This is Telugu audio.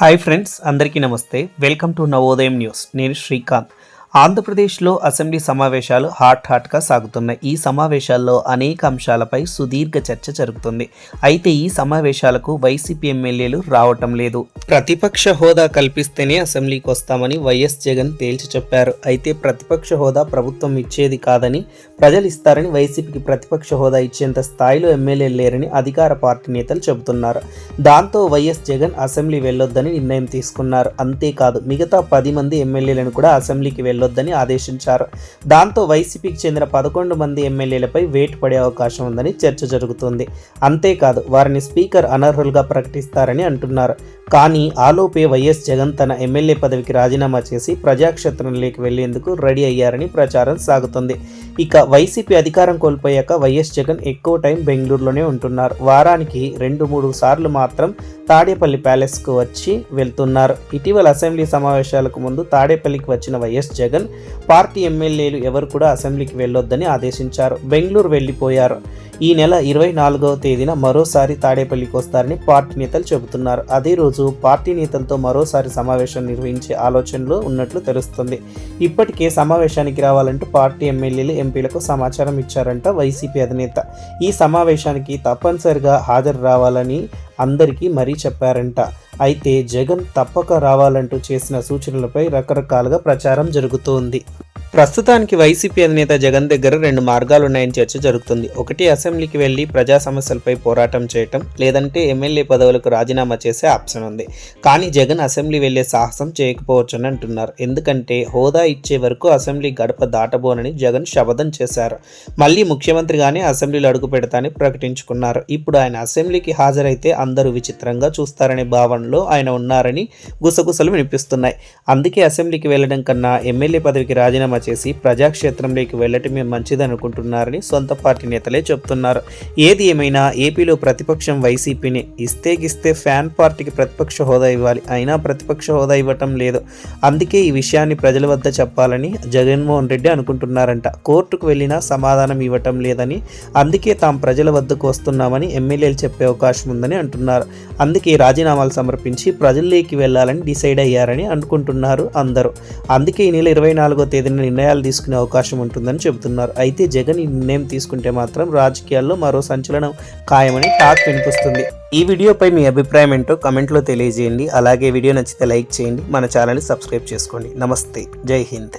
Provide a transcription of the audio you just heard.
హాయ్ ఫ్రెండ్స్ అందరికీ నమస్తే. వెల్కమ్ టు నవోదయం న్యూస్ నేను శ్రీకాంత్. ఆంధ్రప్రదేశ్లో అసెంబ్లీ సమావేశాలు హాట్ హాట్గా సాగుతున్నాయి. ఈ సమావేశాల్లో అనేక అంశాలపై సుదీర్ఘ చర్చ జరుగుతుంది. అయితే ఈ సమావేశాలకు వైసీపీ ఎమ్మెల్యేలు రావటం లేదు. ప్రతిపక్ష హోదా కల్పిస్తేనే అసెంబ్లీకి వస్తామని వైఎస్ జగన్ తేల్చి చెప్పారు. అయితే ప్రతిపక్ష హోదా ప్రభుత్వం ఇచ్చేది కాదని ప్రజలు ఇస్తారని వైసీపీకి ప్రతిపక్ష హోదా ఇచ్చేంత స్థాయిలో ఎమ్మెల్యేలు లేరని అధికార పార్టీ నేతలు చెబుతున్నారు. దాంతో వైఎస్ జగన్ అసెంబ్లీ వెళ్ళొద్దని నిర్ణయం తీసుకున్నారు. అంతేకాదు మిగతా పది మంది ఎమ్మెల్యేలను కూడా అసెంబ్లీకి వెళ్ళొద్దని ఆదేశించారు. దాంతో వైసీపీకి చెందిన పదకొండు మంది ఎమ్మెల్యేలపై వేటు పడే అవకాశం ఉందని చర్చ జరుగుతుంది. అంతేకాదు వారిని స్పీకర్ అనర్హులుగా ప్రకటిస్తారని అంటున్నారు. కానీ ఆలోపే వైఎస్ జగన్ తన ఎమ్మెల్యే పదవికి రాజీనామా చేసి ప్రజాక్షేత్రంలోకి వెళ్ళేందుకు రెడీ అయ్యారని ప్రచారం సాగుతుంది. ఇక వైసీపీ అధికారం కోల్పోయాక వైఎస్ జగన్ ఎక్కువ టైం బెంగళూరులోనే ఉంటున్నారు. వారానికి రెండు మూడు సార్లు మాత్రం తాడేపల్లి ప్యాలెస్కు వచ్చి వెళ్తున్నారు. ఇటీవల అసెంబ్లీ సమావేశాలకు ముందు తాడేపల్లికి వచ్చిన వైఎస్ జగన్ పార్టీ ఎమ్మెల్యేలు ఎవరు కూడా అసెంబ్లీకి వెళ్ళొద్దని ఆదేశించారు. బెంగళూరు వెళ్ళిపోయారు. ఈ నెల ఇరవై నాలుగవ తేదీన మరోసారి తాడేపల్లికి వస్తారని పార్టీ నేతలు చెబుతున్నారు. అదే రోజు పార్టీ నేతలతో మరోసారి సమావేశం నిర్వహించే ఆలోచనలో ఉన్నట్లు తెలుస్తుంది. ఇప్పటికే సమావేశానికి రావాలంటూ పార్టీ ఎమ్మెల్యేలు ఎంపీలకు సమాచారం ఇచ్చారంట వైసీపీ అధినేత. ఈ సమావేశానికి తప్పనిసరిగా హాజరు రావాలని అందరికీ మరీ చెప్పారంట. అయితే జగన్ తప్పక రావాలంటూ చేసిన సూచనలపై రకరకాలుగా ప్రచారం జరుగుతోంది. ప్రస్తుతానికి వైసీపీ అధినేత జగన్ దగ్గర రెండు మార్గాలు ఉన్నాయని చర్చ జరుగుతుంది. ఒకటి అసెంబ్లీకి వెళ్ళి ప్రజా సమస్యలపై పోరాటం చేయటం లేదంటే ఎమ్మెల్యే పదవులకు రాజీనామా చేసే ఆప్షన్ ఉంది. కానీ జగన్ అసెంబ్లీ వెళ్ళే సాహసం చేయకపోవచ్చని అంటున్నారు. ఎందుకంటే హోదా ఇచ్చే వరకు అసెంబ్లీ గడప దాటబోనని జగన్ శపథం చేశారు. మళ్ళీ ముఖ్యమంత్రిగానే అసెంబ్లీలో అడుగు పెడతానని ప్రకటించుకున్నారు. ఇప్పుడు ఆయన అసెంబ్లీకి హాజరైతే అందరూ విచిత్రంగా చూస్తారనే భావనలో ఆయన ఉన్నారని గుసగుసలు వినిపిస్తున్నాయి. అందుకే అసెంబ్లీకి వెళ్ళడం కన్నా ఎమ్మెల్యే పదవికి రాజీనామా చేసి ప్రజాక్షేత్రంలోకి వెళ్ళటమే మంచిదనుకుంటున్నారని సొంత పార్టీ నేతలే చెబుతున్నారు ఏది ఏమైనా ఏపీలో ప్రతిపక్షం వైసీపీని ఇస్తే గిస్తే ఫ్యాన్ పార్టీకి ప్రతిపక్ష హోదా ఇవ్వాలి. అయినా ప్రతిపక్ష హోదా ఇవ్వటం లేదు. అందుకే ఈ విషయాన్ని ప్రజల వద్ద చెప్పాలని జగన్మోహన్ రెడ్డి అనుకుంటున్నారంట. కోర్టుకు వెళ్ళినా సమాధానం ఇవ్వటం లేదని అందుకే తాము ప్రజల వద్దకు వస్తున్నామని ఎమ్మెల్యేలు చెప్పే అవకాశం ఉందని అంటున్నారు. అందుకే రాజీనామాలు సమర్పించి ప్రజల్లోకి వెళ్ళాలని డిసైడ్ అయ్యారని అనుకుంటున్నారు అందరూ. అందుకే ఈ నెల ఇరవై నాలుగో తేదీన నిర్ణయాలు తీసుకునే అవకాశం ఉంటుందని చెబుతున్నారు. అయితే జగన్ ఈ నిర్ణయం తీసుకుంటే మాత్రం రాజకీయాల్లో మరో సంచలనం ఖాయమని టాక్ వినిపిస్తుంది. ఈ వీడియోపై మీ అభిప్రాయం ఏంటో కమెంట్లో తెలియజేయండి. అలాగే వీడియో నచ్చితే లైక్ చేయండి. మన ఛానల్ని సబ్స్క్రైబ్ చేసుకోండి. నమస్తే. జై హింద్.